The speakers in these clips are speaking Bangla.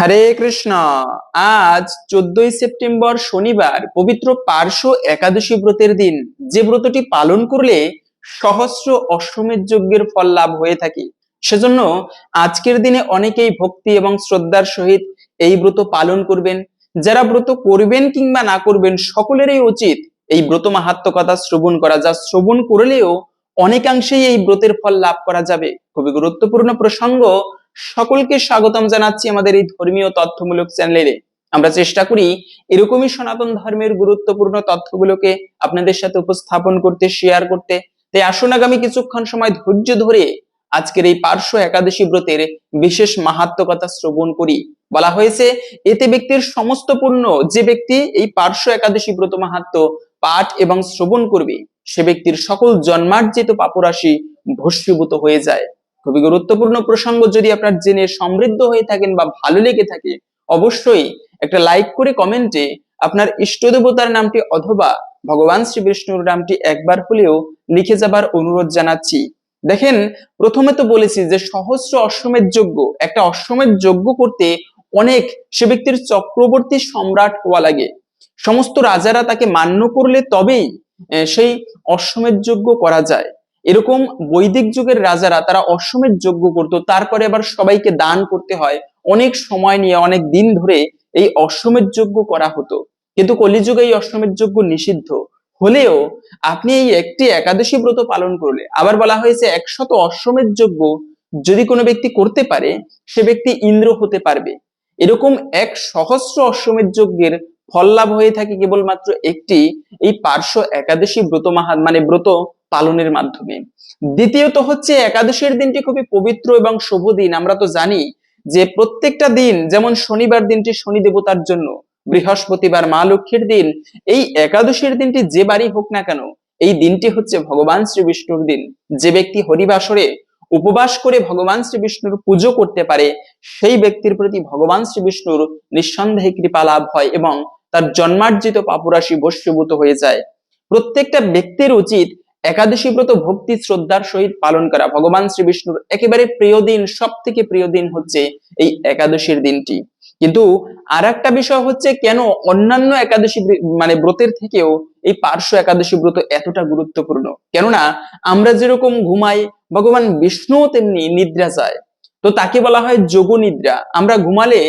হরে কৃষ্ণ। আজ চোদ্দই সেপ্টেম্বর শনিবার, পবিত্র পার্শ্ব একাদশী ব্রতের দিন। যে ব্রতটি পালন করলে সহস্র অশ্বমেধ যজ্ঞের ফল লাভ হয়ে থাকে। সেজন্য আজকের দিনে অনেকেই ভক্তি এবং শ্রদ্ধার সহিত এই ব্রত পালন করবেন। যারা ব্রত করবেন কিংবা না করবেন, সকলেরই উচিত এই ব্রত মাহাত্ম কথা শ্রবণ করা। যা শ্রবণ করলেও অনেকাংশেই এই ব্রতের ফল লাভ করা যাবে। খুবই গুরুত্বপূর্ণ প্রসঙ্গ সকলকে স্বাগতম জানাচ্ছি আমাদের এই ধর্মীয় তথ্যমূলক চ্যানেলে। আমরা চেষ্টা করি এরকমই সনাতন ধর্মের গুরুত্বপূর্ণ তথ্যগুলোকে আপনাদের সাথে উপস্থাপন করতে শেয়ার করতে। তাই আসুন আগামী কিছুক্ষণ সময় ধৈর্য ধরে আজকের এই পার্শ্ব একাদশী ব্রতের বিশেষ মাহাত্ম কথা শ্রবণ করি। বলা হয়েছে, এতে ব্যক্তির সমস্ত পূর্ণ যে ব্যক্তি এই পার্শ্ব একাদশী ব্রত মাহাত্ম পাঠ এবং শ্রবণ করবে, সে ব্যক্তির সকল জন্মার্জিত পাপরাশি ভস্মীভূত হয়ে যায়। খুবই গুরুত্বপূর্ণ প্রসঙ্গ যদি আপনার জেনে সমৃদ্ধ হয়ে থাকেন বা ভালো লেগে থাকে, অবশ্যই একটা লাইক করে কমেন্টে আপনার ইষ্ট দেবতার নামটি অথবা ভগবান শ্রী বিষ্ণুর নামটি একবার হলেও লিখে যাবার অনুরোধ জানাচ্ছি। দেখেন, প্রথমে তো বলেছি যে সহস্র অশ্বমেধ যজ্ঞ, একটা অশ্বমেধ যজ্ঞ করতে অনেক সে ব্যক্তির চক্রবর্তী সম্রাট হওয়া লাগে। সমস্ত রাজারা তাকে মান্য করলে তবেই সেই অশ্বমেধ যজ্ঞ করা যায়। এরকম বৈদিক যুগের রাজারা তারা অশ্বমেধ যজ্ঞ করত, তারপরে আবার সবাইকে দান করতে হয়। অনেক সময় নিয়ে, অনেক দিন ধরে এই অশ্বমেধ যজ্ঞ করা হতো। কিন্তু কলিযুগে এই অশ্বমেধ যজ্ঞ নিষিদ্ধ। হলেও আপনি এই একটি একাদশী ব্রত পালন করলে, আবার বলা হয়েছে একশত অশ্বমের যজ্ঞ যদি কোনো ব্যক্তি করতে পারে, সে ব্যক্তি ইন্দ্র হতে পারবে। এরকম এক সহস্র অশ্বমেধ যজ্ঞের ফল লাভ হয়ে থাকে কেবলমাত্র একটি, এই পার্শ্ব একাদশী ব্রত মাহাত মানে ব্রত পালনের মাধ্যমে। দ্বিতীয়ত হচ্ছে একাদশীর দিনটি খুবই পবিত্র এবং শুভ দিন। আমরা তো জানি যে প্রত্যেকটা দিন, যেমন শনিবার দিনটি শনি দেবতার জন্য, বৃহস্পতিবার মা লক্ষ্মীর দিন, এই একাদশীর দিনটি যে বাড়ি হোক না কেন, এই দিনটি হচ্ছে ভগবান শ্রী বিষ্ণুর দিন। যে ব্যক্তি হরিবাসরে উপবাস করে ভগবান শ্রী বিষ্ণুর পুজো করতে পারে, সেই ব্যক্তির প্রতি ভগবান শ্রী বিষ্ণুর নিঃসন্দেহে কৃপা লাভ হয় এবং তার জন্মার্জিত পাপুরাশি বস্যভূত হয়ে যায়। প্রত্যেকটা ব্যক্তির উচিত একাদশী ব্রত ভক্তি শ্রদ্ধার সহিত পালন করা। ভগবান শ্রী বিষ্ণুর একেবারে প্রিয় দিন সব থেকে প্রিয় দিন হচ্ছে এই একাদশীর দিনটি। কিন্তু আর একটা বিষয় হচ্ছে কেন অন্যান্য একাদশী মানে ব্রতের থেকেও এই পার্শ্ব একাদশী ব্রত এতটা গুরুত্বপূর্ণ? কেননা আমরা যেরকম ঘুমাই, ভগবান বিষ্ণু তেমনি নিদ্রা যায় তো তাকে বলা হয় যোগ নিদ্রা। আমরা ঘুমালে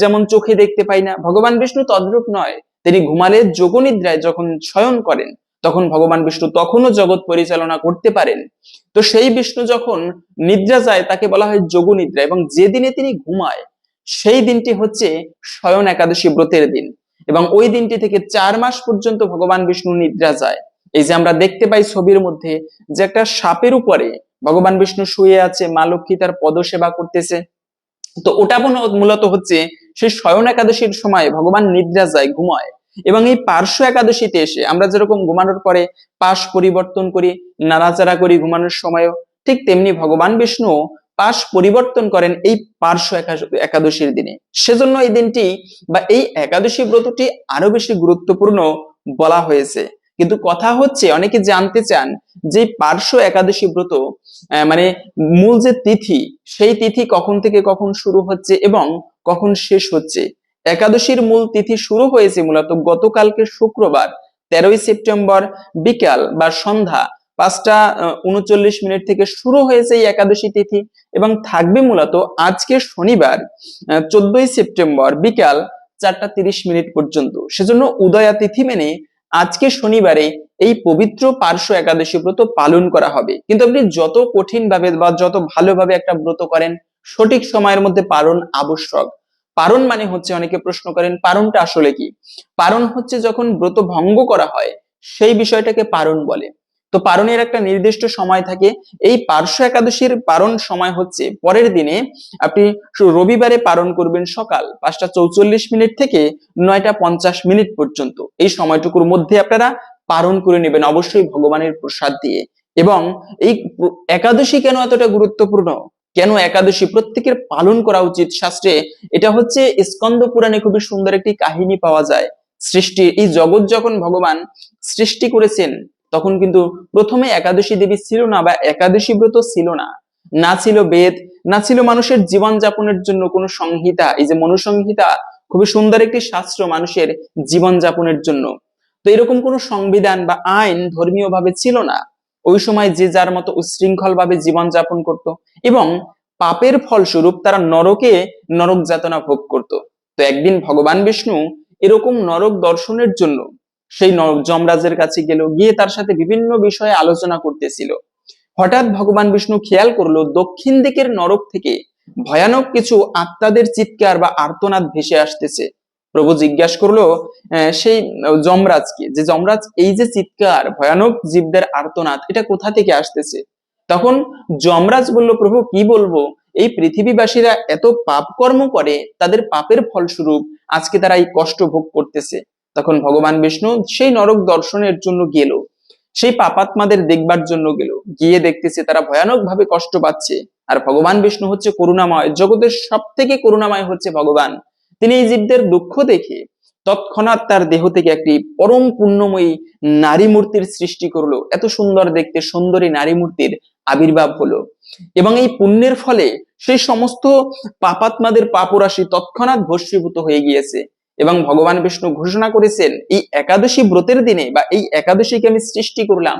যেমন চোখে দেখতে পাই না, ভগবান বিষ্ণু তদ্রূপ নয়। তিনি ঘুমালে যোগ নিদ্রায় যখন শয়ন করেন তখন ভগবান বিষ্ণু তখনও জগৎ পরিচালনা করতে পারেন। তো সেই বিষ্ণু যখন নিদ্রা যায়, তাকে বলা হয় যোগ নিদ্রা এবং যে দিনে তিনি ঘুমায়, সেই দিনটি হচ্ছে শয়ন একাদশী ব্রতের দিন এবং ওই দিনটি থেকে চার মাস পর্যন্ত ভগবান বিষ্ণু নিদ্রা যায়। এই যে আমরা দেখতে পাই ছবির মধ্যে যে একটা সাপের উপরে ভগবান বিষ্ণু শুয়ে আছে, মা লক্ষ্মী তার পদসেবা করতেছে। তো ওটা মূল- মূলত হচ্ছে সেই শয়ন একাদশীর সময় ভগবান নিদ্রা যায়, ঘুমায়। এবং এই পার্শ্ব একাদশীতে এসে আমরা যেরকম ঘুমানোর পরে পাশ পরিবর্তন করি, নাড়াচাড়া করি ঘুমানোর সময়ও, ঠিক তেমনি ভগবান বিষ্ণু পাশ পরিবর্তন করেন এই পার্শ্ব একাদশীর দিনে। সেজন্য এই দিনটি বা এই একাদশী ব্রতটি আরও বেশি গুরুত্বপূর্ণ বলা হয়েছে। কিন্তু কথা হচ্ছে, অনেকে জানতে চান যে পার্শ্ব একাদশী ব্রত মানে মূল যে তিথি, সেই তিথি কখন থেকে কখন শুরু হচ্ছে এবং কখন শেষ হচ্ছে? একাদশীর মূল তিথি শুরু হয়েছে মূলত গতকালকে শুক্রবার, তেরোই সেপ্টেম্বর বিকাল বা সন্ধ্যা পাঁচটা উনচল্লিশ মিনিট থেকে শুরু হয়েছে এই একাদশী তিথি এবং থাকবে মূলত আজকে শনিবার চোদ্দই সেপ্টেম্বর বিকাল চারটা তিরিশ মিনিট পর্যন্ত। সেজন্য উদয়া তিথি মেনে আজকে শনিবারে এই পবিত্র পার্শ্ব একাদশী ব্রত পালন করা হবে। কিন্তু আপনি যত কঠিন ভাবে বা যত ভালোভাবে একটা ব্রত করেন, সঠিক সময়ের মধ্যে পালন আবশ্যক। পারণ মানে হচ্ছে অনেকে প্রশ্ন করেন পারণটা আসলে কি? পারণ হচ্ছে যখন ব্রত ভঙ্গ করা হয়, সেই বিষয়টাকে পারণ বলে। তো পারণের একটা নির্দিষ্ট সময় থাকে। এই পার্শ্ব একাদশীর পারণ সময় হচ্ছে পরের দিনে। আপনি রবিবারে পারণ করবেন সকাল পাঁচটা চৌচল্লিশ মিনিট থেকে নয়টা পঞ্চাশ মিনিট পর্যন্ত। এই সময়টুকুর মধ্যে আপনারা পারণ করে নেবেন অবশ্যই ভগবানের প্রসাদ দিয়ে। এবং এই একাদশী কেন এতটা গুরুত্বপূর্ণ? কেন একাদশী প্রত্যেকের পালন করা উচিত? শাস্ত্রে এটা হচ্ছে স্কন্দ পুরাণে খুবই সুন্দর একটি কাহিনী পাওয়া যায়। সৃষ্টি, এই জগৎ যখন ভগবান সৃষ্টি করেছেন, তখন কিন্তু প্রথমে একাদশী দেবী ছিল না বা একাদশী ব্রত ছিল না। না ছিল বেদ, না ছিল মানুষের জীবন যাপনের জন্য কোনো সংহিতা। এই যে মনুসংহিতা খুবই সুন্দর একটি শাস্ত্র মানুষের জীবন যাপনের জন্য। তো এরকম কোনো সংবিধান বা আইন ধর্মীয় ভাবে ছিল না। ওই সময় যে যার মতো উশৃঙ্খল ভাবে জীবন যাপন করত এবং পাপের ফলস্বরূপ তারা নরকে নরক যাতনা ভোগ করত। তো একদিন ভগবান বিষ্ণু এরকম নরক দর্শনের জন্য সেই নরক যমরাজের কাছে গেল, গিয়ে তার সাথে বিভিন্ন বিষয়ে আলোচনা করতেছিল। হঠাৎ ভগবান বিষ্ণু খেয়াল করল, দক্ষিণ দিকের নরক থেকে ভয়ানক কিছু আত্মাদের চিৎকার বা আর্তনাদ ভেসে আসতেছে। প্রভু জিজ্ঞাসা করল সেই যমরাজকে যে যমরাজ, এই যে চিৎকার, ভয়ানক জীবদের আর্তনাদ, এটা কোথা থেকে আসতেছে? তখন যমরাজ বলল, প্রভু, কি বলব? এই পৃথিবীবাসীরা এত পাপ কর্ম করে, তাদের পাপের ফলস্বরূপ আজকে তারা এই কষ্ট ভোগ করতেছে। তখন ভগবান বিষ্ণু সেই নরক দর্শনের জন্য গেল, সেই পাপাত্মাদের দেখবার জন্য গেল। গিয়ে দেখতেছে তারা ভয়ানক ভাবে কষ্ট পাচ্ছে। আর ভগবান বিষ্ণু হচ্ছে করুণাময়, জগতের সব থেকে করুণাময় হচ্ছে ভগবান। তিনি এই জীবদের দুঃখ দেখে তৎক্ষণাৎ তার দেহ থেকে একটি পরম পুণ্যময়ী নারী মূর্তির সৃষ্টি করল। এত সুন্দর দেখতে, সুন্দরী নারী মূর্তির আবির্ভাব হলো। এবং এই পুণ্যের ফলে সেই সমস্ত পাপাত্মাদের পাপরাশি তৎক্ষণাৎ ভস্মীভূত হয়ে গিয়েছে। এবং ভগবান বিষ্ণু ঘোষণা করেছেন, এই একাদশী ব্রতের দিনে বা এই একাদশীকে আমি সৃষ্টি করলাম।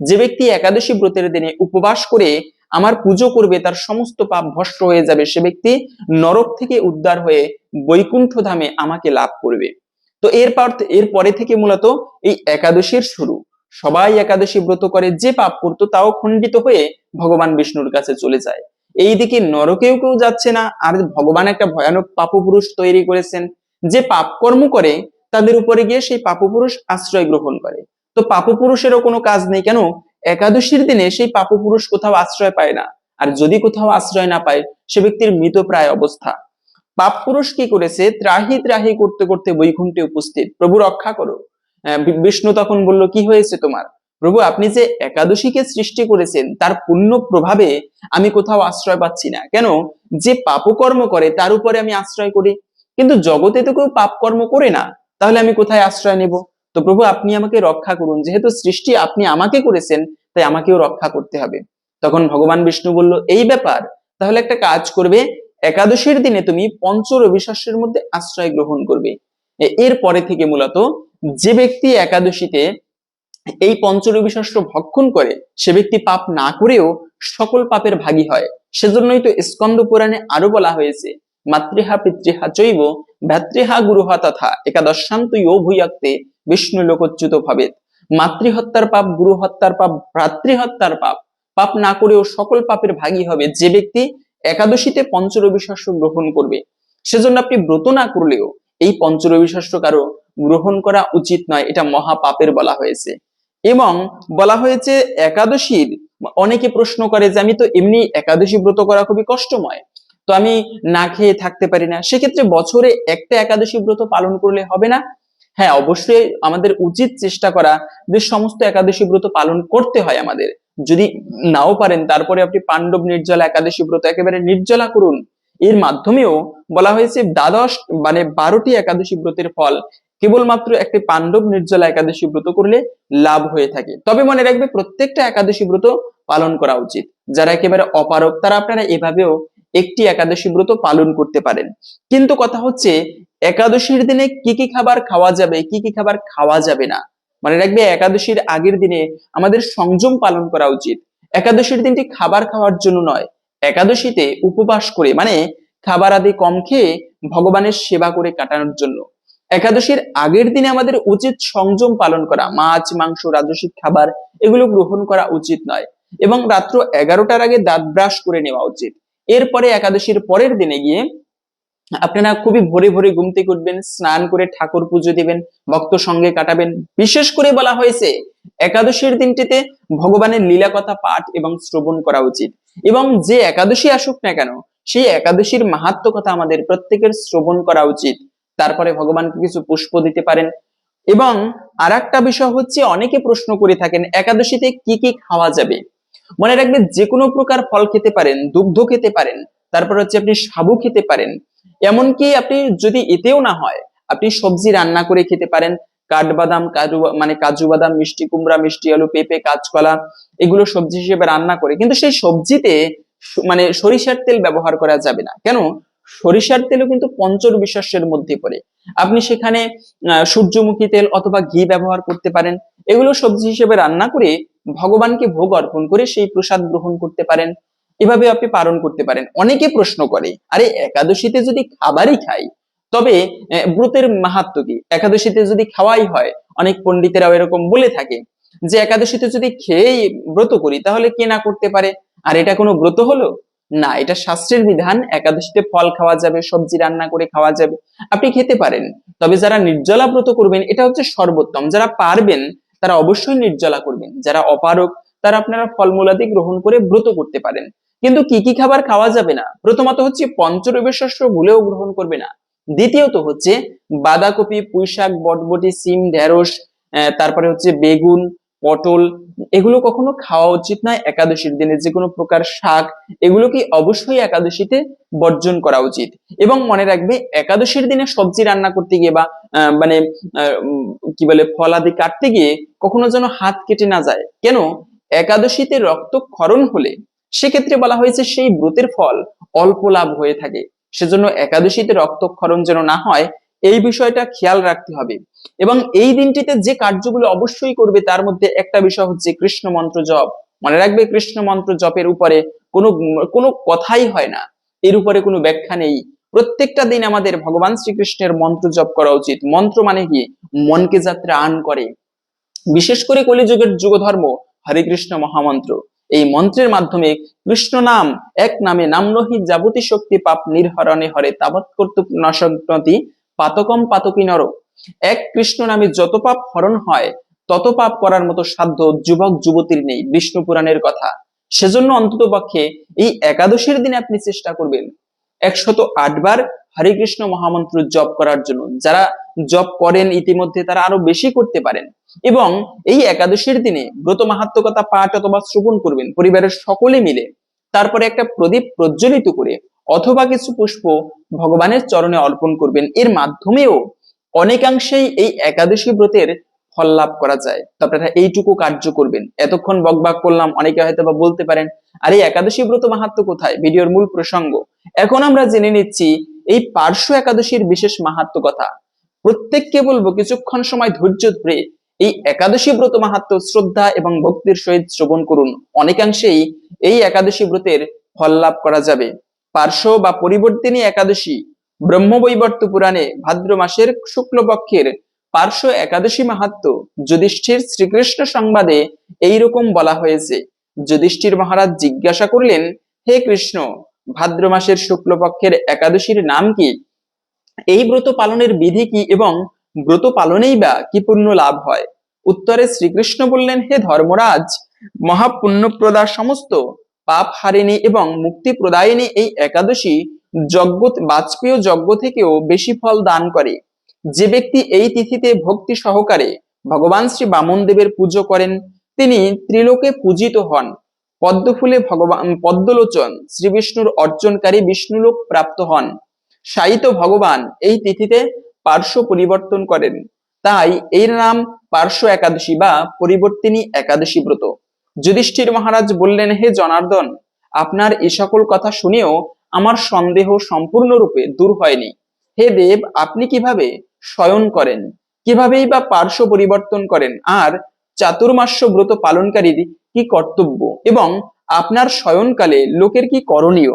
যে ব্যক্তি একাদশী ব্রতের দিনে উপবাস করে আমার পুজো করবে, তার সমস্ত পাপ ভস্ম হয়ে যাবে, সে ব্যক্তি নরক থেকে উদ্ধার হয়ে বৈকুণ্ঠ ধামে আমাকে লাভ করবে। তো এরপর এর পরে থেকে মূলত এই একাদশীর শুরু। সবাই একাদশী ব্রত করে, যে পাপ করতো তাও খণ্ডিত হয়ে ভগবান বিষ্ণুর কাছে চলে যায়। এইদিকে নরকেও কেউ যাচ্ছে না, আর ভগবান একটা ভয়ানক পাপপুরুষ তৈরি করেছেন। যে পাপ কর্ম করে, তাদের উপরে গিয়ে সেই পাপপুরুষ আশ্রয় গ্রহণ করে। তো পাপপুরুষেরও কোনো কাজ নেই, কেন? একাদশীর দিনে সেই পাপপুরুষ কোথাও আশ্রয় পায় না। আর যদি কোথাও আশ্রয় না পায়, সে ব্যক্তির মৃতপ্রায় অবস্থা। পাপ পুরুষ কি করেছে? ত্রাহি ত্রাহি করতে করতে বৈকুণ্ঠে উপস্থিত। প্রভু রক্ষা করো। বিষ্ণু তখন বলল, কি হয়েছে তোমার? প্রভু, আপনি যে একাদশীকে সৃষ্টি করেছেন, তার পুণ্য প্রভাবে আমি কোথাও আশ্রয় পাচ্ছি না। কেন? যে পাপকর্ম করে, তার উপরে আমি আশ্রয় করি। কিন্তু জগতে তো কেউ পাপ কর্ম করে না। তাহলে আমি কোথায় আশ্রয় নেব? তো প্রভু, আপনি আমাকে রক্ষা করুন। যেহেতু সৃষ্টি আপনি আমাকে করেছেন, তাই আমাকেও রক্ষা করতে হবে। তখন ভগবান বিষ্ণু বলল, এই ব্যাপার, তাহলে একটা কাজ করবে। একাদশীর দিনে তুমি পঞ্চ রবিশস্যের মধ্যে আশ্রয় গ্রহণ করবে। এর পরে থেকে মূলত যে ব্যক্তি একাদশীতে এই পঞ্চ রবিশস্য ভক্ষণ করে, সে ব্যক্তি পাপ না করেও সকল পাপের ভাগী হয়। সেজন্যই তো স্কন্দ পুরাণে আরও বলা হয়েছে, মাতৃহা পিতৃহা চৈব, ভ্রাতৃহা গুরুহা তথা একাদশান্ত ইয় ভূয়াক্তে বিষ্ণু লোকচ্যুত ভাবে মাতৃহত্যার পাপ গুরু হত্যার পাপ, ভ্রাতৃহত্যার পাপ পাপ না করেও সকল পাপের ভাগী হবে। যে ব্যক্তি একাদশীতে পঞ্চরবি শস্য গ্রহণ করবে, সেজন্য আপনি ব্রত না করলেও এই পঞ্চরবি শস্য কারও গ্রহণ করা উচিত নয়, এটা মহা পাপের বলা হয়েছে। এবং বলা হয়েছে, একাদশীর অনেকে প্রশ্ন করে যে, আমি তো এমনি একাদশী ব্রত করা খুবই কষ্টময়, তো আমি না খেয়ে থাকতে পারি না। সেক্ষেত্রে বছরে একটা একাদশী ব্রত পালন করলে হবে না হ্যাঁ অবশ্যই আমাদের উচিত চেষ্টা করা যে সমস্ত একাদশী ব্রত পালন করতে হয় আমাদের। যদি নাও পারেন, তারপরে আপনি পাণ্ডব নির্জলা একাদশী ব্রত একেবারে নির্জলা করুন। এর মাধ্যমেও বলা হয়েছে দ্বাদশ মানে বারোটি একাদশী ব্রতের ফল কেবলমাত্র একটি পাণ্ডব নির্জলা একাদশী ব্রত করলে লাভ হয়ে থাকে। তবে মনে রাখবে, প্রত্যেকটা একাদশী ব্রত পালন করা উচিত। যারা একেবারে অপারক তারা আপনারা এভাবেও একটি একাদশী ব্রত পালন করতে পারেন। কিন্তু কথা হচ্ছে একাদশীর দিনে কি কি খাবার খাওয়া যাবে, কি কি খাবার খাওয়া যাবে না? মনে রাখবে, একাদশীর আগের দিনে আমাদের সংযম পালন করা উচিত। একাদশীর দিনটি খাবার খাওয়ার জন্য নয়, একাদশীতে উপবাস করে মানে খাবার আদি কম খেয়ে ভগবানের সেবা করে কাটানোর জন্য। একাদশীর আগের দিনে আমাদের উচিত সংযম পালন করা, মাছ, মাংস, রাজসিক খাবার, এগুলো গ্রহণ করা উচিত নয় এবং রাত্র এগারোটার আগে দাঁত ব্রাশ করে নেওয়া উচিত। এরপরে একাদশীর পরের দিনে গিয়ে আপনারা খুবই ভোরে ভোরে ঘুম থেকে উঠবেন, স্নান করে ঠাকুর পুজো দিবেন, ভক্ত সঙ্গে কাটাবেন। বিশেষ করে বলা হয়েছে, একাদশীর দিনটিতে ভগবানের লীলা কথা পাঠ এবং শ্রবণ করা উচিত। এবং যে একাদশী আসুক না কেন, সেই একাদশীর মাহাত্ম কথা আমাদের প্রত্যেকের শ্রবণ করা উচিত। তারপরে ভগবানকে কিছু পুষ্প দিতে পারেন। এবং আর একটা বিষয় হচ্ছে, অনেকে প্রশ্ন করে থাকেন, একাদশীতে কি কি খাওয়া যাবে? মনে রাখবেন, যে কোনো প্রকার ফল খেতে পারেন, দুগ্ধ খেতে পারেন, তারপর হচ্ছে আপনি সাবু খেতে পারেন এমনকি আপনি যদি এতেও না হয়, আপনি সবজি রান্না করে খেতে পারেন, কাঠবাদাম, কাজু মানে কাজু বাদাম, মিষ্টি কুমড়া, মিষ্টি আলু, পেঁপে, কাঁচকলা, এগুলো সবজি হিসেবে রান্না করে, কিন্তু সেই সবজিতে মানে সরিষার তেল ব্যবহার করা যাবে না। কেন? সরিষার তেলও কিন্তু পঞ্চর বিশ্বাসের মধ্যে পড়ে। আপনি সেখানে সূর্যমুখী তেল অথবা ঘি ব্যবহার করতে পারেন, এগুলো সবজি হিসেবে রান্না করে ভগবানকে ভোগ অর্পণ করে সেই প্রসাদ গ্রহণ করতে পারেন। এভাবে আপনি পালন করতে পারেন। অনেকে প্রশ্ন করে, আরে একাদশীতে যদি খাবারই খাই, তবে ব্রতের মাহাত্ম কি? একাদশীতে যদি খাওয়াই হয়, অনেক পণ্ডিতেরাও এরকম বলে থাকে যে, একাদশীতে যদি খেয়েই ব্রত করি, তাহলে কে না করতে পারে? আর এটা কোনো ব্রত হলো? না, এটা শাস্ত্রের বিধান, একাদশীতে ফল খাওয়া যাবে, সবজি রান্না করে খাওয়া যাবে। আপনি খেতে পারেন, তবে যারা নির্জলা ব্রত করবেন, এটা হচ্ছে সর্বোত্তম। যারা পারবেন, তারা অবশ্যই নির্জলা করবেন। যারা অপারক তারা আপনারা ফলমূলাদি গ্রহণ করে ব্রত করতে পারেন। কিন্তু কি কি খাবার খাওয়া যাবে না? প্রথমত হচ্ছে পঞ্চরবি শস্য ভুলেও গ্রহণ করবে না। দ্বিতীয়ত হচ্ছে বাঁধাকপি, পুঁইশাক, বটবটি, সিম, ঢেঁড়স তারপরে হচ্ছে বেগুন, পটল, এগুলো কখনো খাওয়া উচিত নয় একাদশীর দিনে। যে কোনো প্রকার শাক, এগুলো কি অবশ্যই একাদশীতে বর্জন করা উচিত। এবং মনে রাখবে, একাদশীর দিনে সবজি রান্না করতে গিয়ে বা মানে কি বলে, ফলাদি কাটতে গিয়ে কখনো যেন হাত কেটে না যায়। কেন? একাদশীতে রক্তক্ষরণ হলে সেক্ষেত্রে বলা হয়েছে সেই ব্রতের ফল অল্প লাভ হয়ে থাকে। সেজন্য একাদশীতে রক্তক্ষরণ যেন না হয়, এই বিষয়টা খেয়াল রাখতে হবে। এবং এই দিনটিতে যে কার্যগুলো অবশ্যই করবে তার মধ্যে একটা বিষয় হচ্ছে কৃষ্ণ মন্ত্র জপ। মনে রাখবে কৃষ্ণ মন্ত্র জপের উপরে কোনো কোনো কথাই হয় না। এর উপরে কোনো ব্যাখ্যা নেই। প্রত্যেকটা দিন আমাদের ভগবান শ্রীকৃষ্ণের মন্ত্র জপ করা উচিত। মন্ত্র মানে কি? মনকে যাত্রা আন করে। বিশেষ করে কলিযুগের যুগ ধর্ম হরে কৃষ্ণ মহামন্ত্র। এই মন্ত্রের মাধ্যমে কৃষ্ণ নাম, এক নামে নামনহি যাবতী শক্তি পাপ নির্হরণে হরে তাবৎ কর্তৃক পাতকম পাতকী নর এক কৃষ্ণ নামে যত পাপ হরণ হয়, তত পাপ করার মতো সাধ্য যুবক যুবতীর নেই, বিষ্ণু পুরাণের কথা। সেজন্য অন্তত পক্ষে এই একাদশীর দিনে আপনি চেষ্টা করবেন। একশত আটবার হরে কৃষ্ণ মহামন্ত্র জপ করার জন্য। যারা জপ করেন, ইতিমধ্যে তারা আরও বেশি করতে পারেন। এবং এই একাদশীর দিনে ব্রত মাহাত্মকতা পাঠ অথবা শ্রবণ করবেন, পরিবারের সকলে মিলে। তারপরে একটা প্রদীপ প্রজ্বলিত করে অথবা কিছু পুষ্প ভগবানের চরণে অর্পণ করবেন। এর মাধ্যমেও অনেকাংশেই এই একাদশী ব্রতের ফল লাভ করা যায়। তো আপনারা এইটুকু কার্য করবেন। এতক্ষণ বকবাক করলাম, অনেকে হয়তো বা বলতে পারেন, আর এই একাদশী ব্রত মাহাত্ম কোথায়? ভিডিওর মূল প্রসঙ্গ। এখন আমরা জেনে নিচ্ছি এই পার্শ্ব একাদশীর বিশেষ মাহাত্ম কথা। প্রত্যেককে বলব কিছুক্ষণ সময় ধৈর্য ধরে এই একাদশী ব্রত মাহাত্ম শ্রদ্ধা এবং ভক্তির সহিত শ্রবণ করুন। অনেকাংশেই এই একাদশী ব্রতের ফল লাভ করা যাবে। পার্শ্ব বা পরিবর্তিনী একাদশী ব্রহ্মবৈবর্ত পুরাণে ভাদ্র মাসের শুক্লপক্ষের পার্শ্ব একাদশী মাহাত্ম যুধিষ্ঠির শ্রীকৃষ্ণ সংবাদে এইরকম বলা হয়েছে। যুধিষ্ঠির মহারাজ জিজ্ঞাসা করলেন, হে কৃষ্ণ, ভাদ্র মাসের শুক্লপক্ষের একাদশীর নাম কি? এই ব্রত পালনের বিধি কি এবং ব্রত পালনেই বা কি পুণ্য লাভ হয়? উত্তরে শ্রীকৃষ্ণ বললেন, হে ধর্মরাজ, মহাপুণ্যপ্রদা সমস্ত পাপ হারিণী এবং মুক্তি প্রদায়িনী এই একাদশী যজ্ঞ বাজপেয় যজ্ঞ থেকেও বেশি ফল দান করে। যে ব্যক্তি এই তিথিতে ভক্তি সহকারে ভগবান শ্রী বামন দেবের পুজো করেন, তিনি ত্রিলোকে পূজিত হন। পদ্মফুলে ভগবান, পদ্মলোচন শ্রী বিষ্ণুর অর্জনকারী বিষ্ণুলোক প্রাপ্ত হন। সাহিত্য ভগবান এই তিথিতে পার্শ্ব পরিবর্তন করেন। তাই এর নাম পার্শ্ব একাদশী বা পরিবর্তিনী একাদশী ব্রত। যুধিষ্ঠির মহারাজ বললেন, হে জনার্দন, আপনার এ সকল কথা শুনেও আমার সন্দেহ সম্পূর্ণরূপে দূর হয়নি। হে দেব, আপনি কীভাবে শয়ন করেন? কিভাবেই বা পার্শ্ব পরিবর্তন করেন? আর চাতুর্মাস্য ব্রত পালনকারীর কি কর্তব্য? এবং আপনার শয়নকালে লোকের কি করণীয়?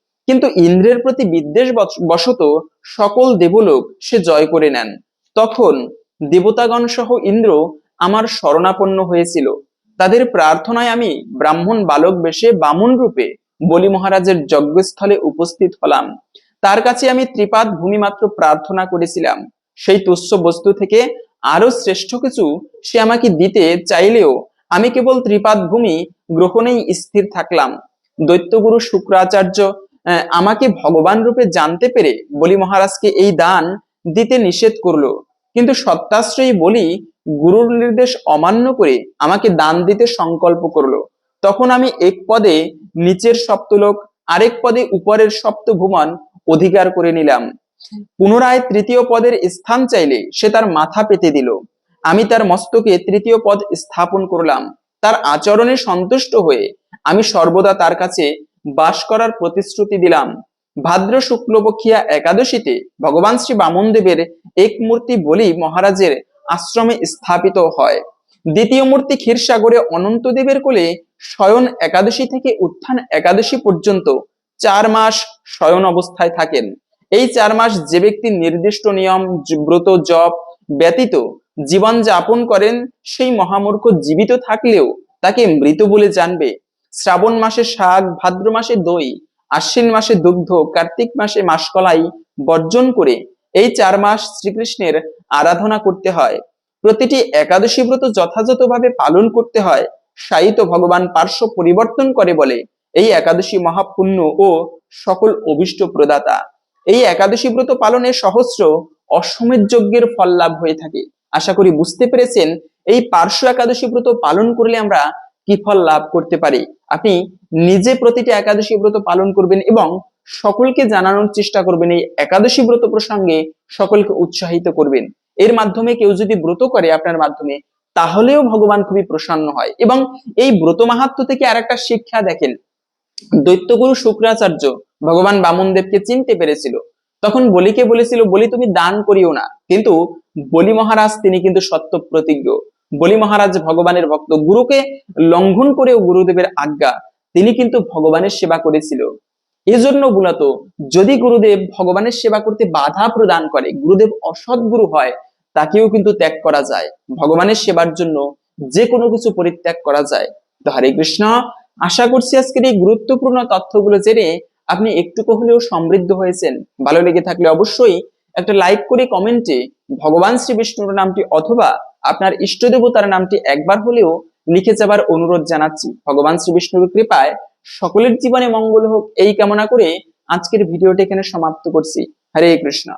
কিন্তু ইন্দ্রের প্রতি বিদ্বেষ বশ- বশত সকল দেবলোক সে জয় করে নেন। তখন দেবতাগণ সহ ইন্দ্র আমার শরণাপন্ন হয়েছিল। তাদের প্রার্থনায় আমি ব্রাহ্মণ বালক বেশে বামন রূপে বলি মহারাজের যজ্ঞস্থলে উপস্থিত হলাম। তার কাছে আমি ত্রিপাদ ভূমি মাত্র প্রার্থনা করেছিলাম। সেই তুচ্ছ বস্তু থেকে আরও শ্রেষ্ঠ কিছু সে আমাকে দিতে চাইলেও আমি কেবল ত্রিপাদ ভূমি গ্রহণেই স্থির থাকলাম। দৈত্যগুরু শুক্রাচার্য আমাকে ভগবান রূপে জানতে পেরে বলি মহারাজকে এই দান দিতে নিষেধ করল। কিন্তু সত্যাশ্রয়ী বলি গুরুর নির্দেশ অমান্য করে আমাকে দান দিতে সংকল্প করল। তখন আমি এক পদে নিচের সপ্তলোক, আরেক পদে উপরের সপ্ত সপ্তভুবন অধিকার করে নিলাম। পুনরায় তৃতীয় পদের স্থান চাইলে সে তার মাথা পেতে দিল। আমি তার মস্তকে তৃতীয় পদ স্থাপন করলাম। তার আচরণে সন্তুষ্ট হয়ে আমি সর্বদা তার কাছে বাস করার প্রতিশ্রুতি দিলাম। ভাদ্র শুক্লপক্ষিয়া একাদশীতে ভগবান শ্রী বামনদেবের এক মূর্তি বলি মহারাজের আশ্রমে স্থাপিত হয়। দ্বিতীয় মূর্তি ক্ষীরসাগরে অনন্তদেবের কোলে শয়ন একাদশী থেকে উত্থান একাদশী পর্যন্ত চার মাস শয়ন অবস্থায় থাকেন। এই চার মাস যে ব্যক্তি নির্দিষ্ট নিয়ম ব্রত, জপ ব্যতীত জীবন যাপন করেন, সেই মহামূর্খ জীবিত থাকলেও তাকে মৃত বলে জানবে। শ্রাবণ মাসে শাক, ভাদ্র মাসে দই, আশ্বিন মাসে দুগ্ধ, কার্তিক মাসে মাসকলাই বর্জন করে এই চার মাস শ্রীকৃষ্ণের আরাধনা করতে হয়। প্রতিটি একাদশী ব্রত যথাযথভাবে পালন করতে হয় সাহিত্য ভগবান পার্শ্ব পরিবর্তন করে বলে এই একাদশী মহাপুণ্য ও সকল অভিষ্ট প্রদাতা। এই একাদশী ব্রত পালনে সহস্র অশ্বমেধ যজ্ঞের ফল লাভ হয়ে থাকে। আশা করি বুঝতে পেরেছেন, এই পার্শ্ব একাদশী ব্রত পালন করলে আমরা কি ফল লাভ করতে পারি? আপনি নিজে প্রতিটি একাদশী ব্রত পালন করবেন এবং সকলকে জানানোর চেষ্টা করবেন এই একাদশী ব্রত প্রসঙ্গে সকলকে উৎসাহিত করবেন। এর মাধ্যমে কেউ যদি ব্রত করে আপনার মাধ্যমে, তাহলেও ভগবান খুবই প্রসন্ন হয় এবং এই ব্রত মাহাত্ম থেকে আরেকটা শিক্ষা দেখেন। দৈত্যগুরু শুক্রাচার্য ভগবান বামনদেবকে চিনতে পেরেছিল। তখন বলিকে বলেছিল, বলি তুমি দান করিও না। কিন্তু বলি মহারাজ, তিনি কিন্তু সত্য প্রতিজ্ঞ। বলি মহারাজ, ভগবানের ভক্ত গুরুকে লঙ্ঘন করেও গুরুদেবের আজ্ঞা তিনি কিন্তু ভগবানের সেবা করেছিল। এজন্য মূলত যদি গুরুদেব ভগবানের সেবা করতে বাধা প্রদান করে, গুরুদেব অসৎ গুরু হয়, তাকেও কিন্তু ত্যাগ করা যায়। ভগবানের সেবার জন্য যে কোনো কিছু পরিত্যাগ করা যায়। তো হরে কৃষ্ণ, আশা করছি আজকের এই গুরুত্বপূর্ণ তথ্যগুলো জেনে আপনি একটুকু হলেও সমৃদ্ধ হয়েছেন। ভালো লেগে থাকলে অবশ্যই একটা লাইক করে কমেন্টে ভগবান শ্রী বিষ্ণুর নামটি অথবা আপনার ইষ্ট দেবতার নামটি একবার হলেও লিখে যাবার অনুরোধ জানাচ্ছি। ভগবান শ্রী বিষ্ণুর কৃপায় সকলের জীবনে মঙ্গল হোক, এই কামনা করে আজকের ভিডিওটি এখানে সমাপ্ত করছি। হরে কৃষ্ণ।